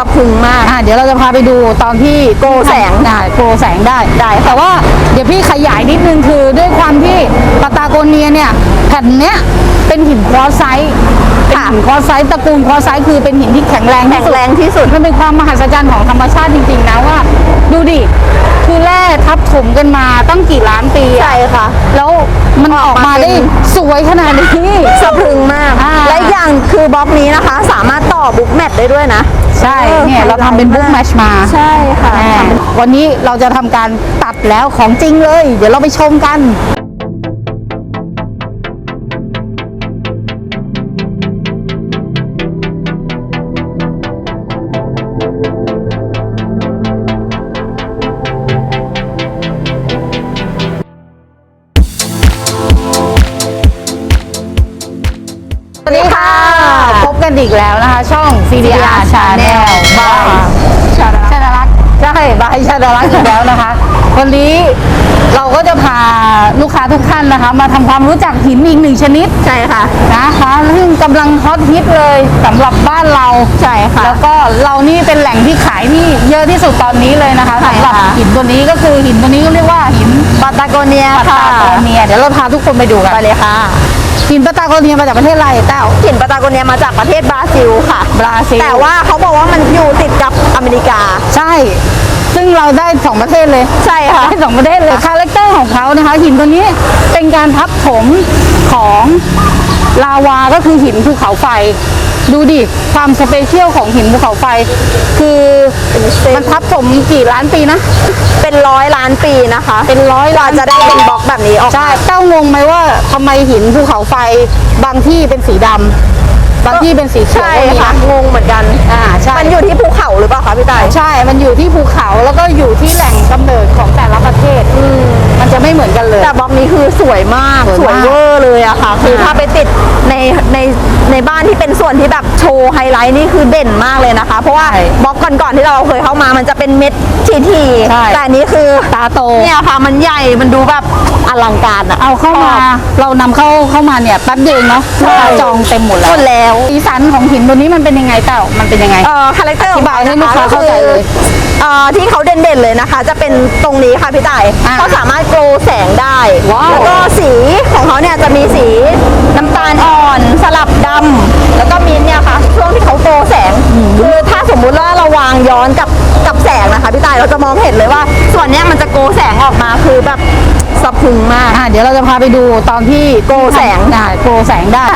สะพรึงมาก อ่าเดี๋ยวเราจะพาไปดูตอนที่โกลแสงอ่าโกลแสงได้ได้ค่ะแต่ว่าเดี๋ยวพี่ขยายนิดนึงคือด้วยความที่ปาตาโกเนียเนี่ยแผ่นเนี้ยเป็นหินควอตไซต์ เป็นหินควอตไซต์ตระกูลควอตไซต์คือเป็นหินที่แข็งแรงแข็ที่งสุดแรงที่สุดมันเป็นความมหัศจรรย์ของธรรมชาติจริงๆนะว่า ดูดิคือแร่ทับถมกันมาตั้งกี่ล้านปีอะใช่ค่ะ แล้วมันออกมาได้สวยขนาดนี้สะพรึงมากอ่าและอีกอย่างคือบล็อกนี้นะคะ สามารถต่อบุ๊กแมทได้ด้วยนะ ใช่ออเนี่ยเราทำเป็นบุ๊กแมชมาใช่ค่ะแน่วันนี้เราจะทำการตัดแล้วของจริงเลย เดี๋ยวเราไปชมกัน วัสดีค่ะ พบกันอีกแล้วนะคะ ช่อง CDR Channel บายชาดาชาดารักษ์ใช่บายชาดารักษ์อีกแล้วนะคะ วันนี้เราก็จะพาลูกค้าทุกท่านนะคะ มาทำความรู้จักหินอีกหนึ่งชนิดใช่ค่ะนะคะซึ่งกำลังฮอตฮิตเลยสำหรับบ้านเราใช่ค่ะ แล้วก็เรานี่เป็นแหล่งที่ขายนี่เยอะที่สุดตอนนี้เลยนะคะใช่สำหรับค่ะหินตัวนี้ก็คือหินตัวนี้ก็เรียกว่าหินปาตาโกเนียปาค่ะตาโกเนียเดี๋ยวเราพาทุกคนไปดูกันไปเลยค่ะ หินปาตาโกเนียมาจากประเทศอะไรแต้ว หินปาตาโกเนียมาจากประเทศบราซิลค่ะบราซิล แต่ว่าเขาบอกว่ามันอยู่ติดกับอเมริกา ใช่ ซึ่งเราได้สองประเทศเลยใช่ค่ะ ได้สองประเทศเลยคาแรคเตอร์ของเขานะคะ หินตัวนี้เป็นการทับถมของ ลาวาก็คือหินภูเขาไฟ ดูดิ ความสเปเชียลของหินภูเขาไฟ คือเป็นเส้นมันทับถมกี่ล้านปีนะ เป็นร้อยล้านปีนะคะ เป็นร้อยกว่าล้านจะได้เป็นบล็อกแบบนี้ออกใช่เต้างงไหมว่าทำไมหินภูเขาไฟบางที่เป็นสีดำบางที่เป็นสีเขียวใช่ก็มีค่ะนะงงเหมือนกัน อ่าใช่ มันอยู่ที่ภูเขาหรือเปล่าคะพี่ต่าย ใช่ มันอยู่ที่ภูเขาแล้วก็อยู่ที่แหล่งกำเนิดของแต่ละประเทศมัน จะไม่เหมือนกันเลย แต่บล็อกนี้คือสวยมากสสววยยมาก เวอร์เลยอะค่ะคือค่ะถ้าไปติดในในในบ้านที่เป็นส่วนที่แบบโชว์ไฮไลท์นี่คือเด่นมากเลยนะคะ เพราะว่าใช่บล็อกก่อนๆที่เราเคยเข้ามามันจะเป็นเม็ดทีทีใช่ แต่อันนี้คือตาโต เนี่ยค่ะมันใหญ่มันดูแบบอลังการอะ เอาเข้ามาชอบเรานำเข้าเข้ามาเนี่ยแป๊บเดียวเองเนาะใช่ลูกค้าจองเต็มหมดหแล้มวดแล้ว สีสันของหินตัวนี้มันเป็นยังไงเต้ามันเป็นยังไง เอ่อคาแรคเตอร์ของอธิบายให้ลูกค้าเข้าใจเลยเอ่อที่เขาเด่นๆเลยนะคะ จะเป็นตรงนี้ค่ะพี่ต่ายอ่า เขาสามารถโกลแสงได้ว้าวแล้วก็สีของเขาเนี่ยจะมีสีน้ำตาลอ่อนสลับดำแล้วก็มีเนี่ยค่ะ ช่วงที่เขาโกลแสงคือถ้าสมมุติว่าเราวางย้อนกับกับแสงนะคะพี่ต่ายเราจะมองเห็นเลยว่า ส่วนเนี้ยมันจะโกลแสงออกมาคือแบบสะพรึงมาก อ่าเดี๋ยวเราจะพาไปดูตอนที่โกลแสงอ่าโกลแสงได้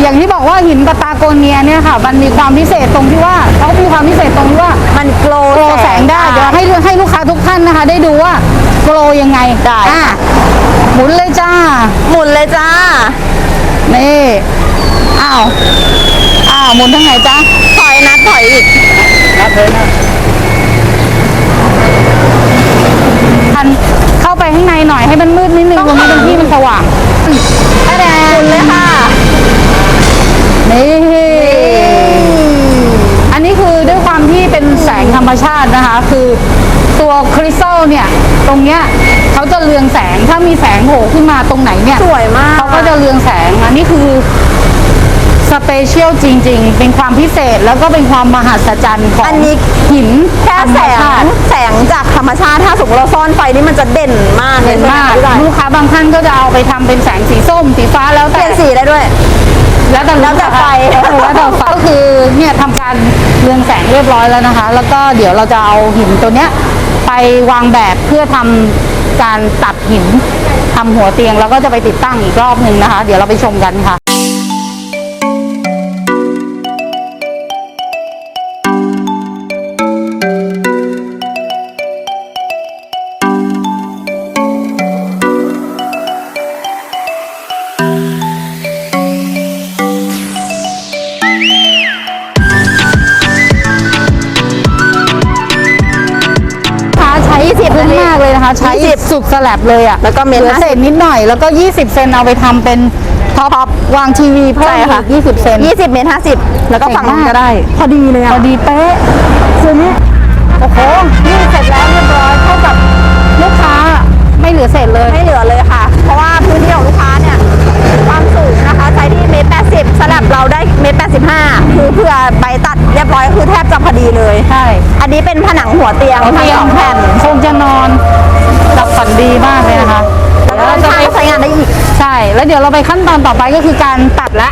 อย่างที่บอกว่าหินปาตาโกเนียเนี่ยค่ะ มันมีความพิเศษตรงที่ว่าเขามีความพิเศษตรงที่ว่ามันโกลโกลแสงได้เดี๋ยวให้ให้ลูกค้าทุกท่านนะคะ ได้ดูว่า โกลยังไงได้อะหมุนเลยจ้า หมุนเลยจ้า นี่อ้าวอ้าวหมุนทางไหนจ้าถอยนัดถอยอีกรับเลยนะทันเข้าไปข้างในหน่อยให้มันมืดนิดนึงตรงนี้ตรงที่มันสว่างแอะแดหมุงนเลยค่ะนี่อัน รรมชาตินะคะ คือตัวคริสตัลเนี่ยตรงเนี้ยเขาจะเรืองแสงถ้ามีแสงโผล่ขึ้นมาตรงไหนเนี่ยสวยมากเขาก็จะเรืองแสงอันนี้คือสเปเชียลจริง ๆ เป็นความพิเศษแล้วก็เป็นความมหัศจรรย์ของอันนี้หินแค่แสธรรมชางติแสงจากธรรมชาติถ้าสมมติเราซ่อนไฟนี่มันจะเด่นมากเลยเห็นใช่ไหมากคะพี่ไก่ลูกค้าบางท่านก็จะเอาไปทำเป็นแสงสีส้มสีฟ้าแล้วเปแต่ลี่ยนสีได้ด้วย แล้วแต่แล้วแต่ไฟเออแล้วแต่ไฟก็คือเนี่ยทำการเรืองแสงเรียบร้อยแล้วนะคะ แล้วก็เดี๋ยวเราจะเอาหินตัวเนี้ยไปวางแบบเพื่อทำการตัดหินทำหัวเตียงแล้วก็จะไปติดตั้งอีกรอบหนึ่งนะคะ เดี๋ยวเราไปชมกันค่ะ ใช้20สุดสลับเลยอะแล้วก็เมตรหลือ50เศษนิดหน่อยแล้วก็ 20 เซนเอาไปทำเป็นท็อปวางทีวีเพิ่มใช่อีค่ะก20เซน20เมตร50แล้วก็ฝั่งนู้นก็ได้ พอดีเลยอะพอดีเป๊ะคุ้มโอ้โหนี่เสร็จแล้วเรียบร้อยเท่ากับลูกค้าไม่เหลือเศษเลยไม่เหลือเลยค่ะ เพราะว่าพื้นที่ของลูกค้าเนี่ยความสูงนะคะใช้ที่เมตร80สลับเราได้เมตร85คือเพื่อใบตัดเรียบร้อยคือแทบจะพอดีเลยใช่อันนี้เป็นผนังหัวเตียงหัวทั้เตีงยงสองแผ่นคงจะนอน หลับฝันดีมากเลยนะคะแล้วก็ด้านข้างก็ใช้งานได้อีก ใช่ แล้วเดี๋ยวเราไปขั้นตอนต่อไปก็คือการตัดละ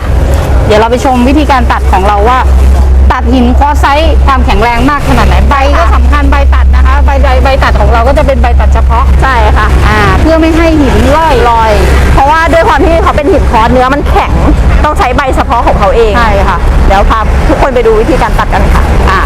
เดี๋ยวเราไปชมวิธีการตัดของเราว่า ตัดหินควอไซส์ความแข็งแรงมากขนาดไหนใบก็สำคัญใบตัดนะคะใบใบใบตัดของเราก็จะเป็นใบตัดเฉพาะ ใช่ค่ะ อ่า เพื่อไม่ให้หินล่อยลอย เพราะว่าด้วยความที่เขาเป็นหินคอร์สเนื้อมันแข็ง ต้องใช้ใบเฉพาะของเขาเอง ใช่ค่ะ เดี๋ยวพาทุกคนไปดูวิธีการตัดกันค่ะ อ่า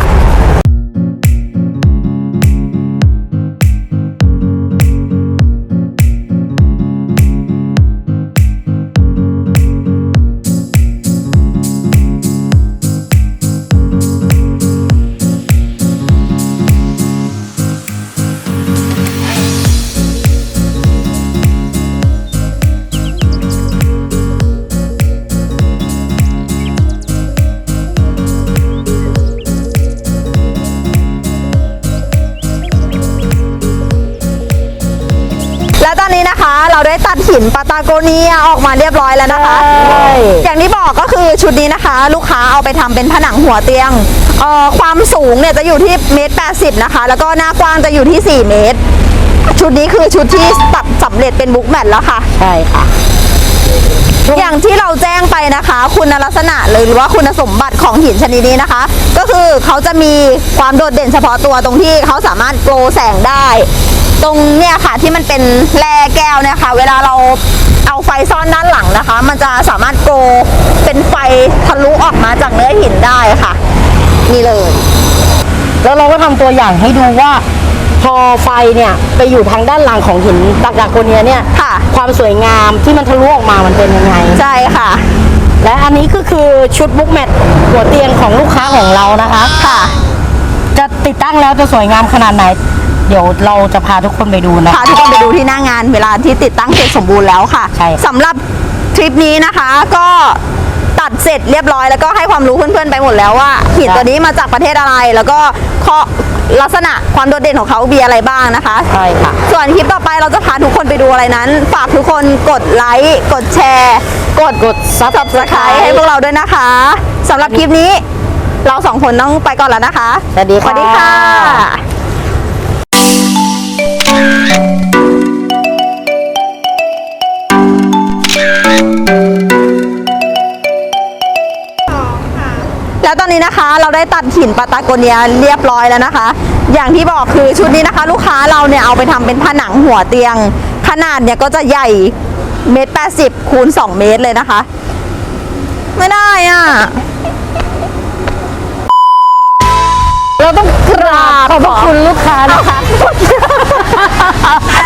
เราได้ตัดหินปาตาโกเนียออกมาเรียบร้อยแล้วนะคะใช่อย่างที่บอกก็คือชุดนี้นะคะ ลูกค้าเอาไปทำเป็นผนังหัวเตียงเอ่อความสูงเนี่ยจะอยู่ที่เมตรแปดสิบนะคะ แล้วก็หน้ากว้างจะอยู่ที่ 4 เมตร ชุดนี้คือชุดที่ตัดสำเร็จเป็นบุ๊กแมทแล้วค่ะ ใช่ค่ะอย่างที่เราแจ้งไปนะคะ คุณลักษณะหรือว่าคุณสมบัติของหินชนิดนี้นะคะ ก็คือเขาจะมีความโดดเด่นเฉพาะตัวตรงที่เขาสามารถโกลแสงได้ ตรงเนี่ยค่ะที่มันเป็นแร่แก้วเนี่ยค่ะ เวลาเราเอาไฟซ่อนด้านหลังนะคะ มันจะสามารถโกลเป็นไฟทะลุออกมาจากเนื้อหินได้ค่ะ นี่เลย แล้วเราก็ทำตัวอย่างให้ดูว่า พอไฟเนี่ยไปอยู่ทางด้านหลังของหินตากาโกเนียเนี่ยค่ะ ความสวยงามที่มันทะลุออกมามันเป็นยังไง ใช่ค่ะ และอันนี้ก็คือชุดบุ๊กแมทหัวเตียงของลูกค้าของเรานะคะ ค่ะ จะติดตั้งแล้วจะสวยงามขนาดไหน เดี๋ยวเราจะพาทุกคนไปดูนะ พาทุกคนไปดูที่หน้างานเวลาที่ติดตั้งเสร็จสมบูรณ์แล้วค่ะใช่ สำหรับทริปนี้นะคะก็ตัดเสร็จเรียบร้อยแล้วก็ให้ความรู้เพื่อนๆไปหมดแล้วว่าหินตัวนี้มาจากประเทศอะไรแล้วก็ข้อลักษณะความโดดเด่นของเขามีอะไรบ้างนะคะ ใช่ค่ะ ส่วนคลิปต่อไปเราจะพาทุกคนไปดูอะไรนั้น ฝากทุกคนกดไลค์กดแชร์ กดกดซับ subscribe ให้พวกเราด้วยนะคะสำหรับคลิปนี้ เราสองคนต้องไปก่อนแล้วนะคะ สวัสดีสค่ะวัสดีค่ะ แล้วตอนนี้นะคะเราได้ตัดหินปาตาโกเนียเรียบร้อยแล้วนะคะ อย่างที่บอกคือชุดนี้นะคะ ลูกค้าเราเนี่ยเอาไปทำเป็นผนังหัวเตียง ขนาดเนี่ยก็จะใหญ่เมตรแปดสิบคูณสองเมตรเลยนะคะ ไม่ได้อะเราต้องกราบขอบพระคุณลูกค้านะคะ Phá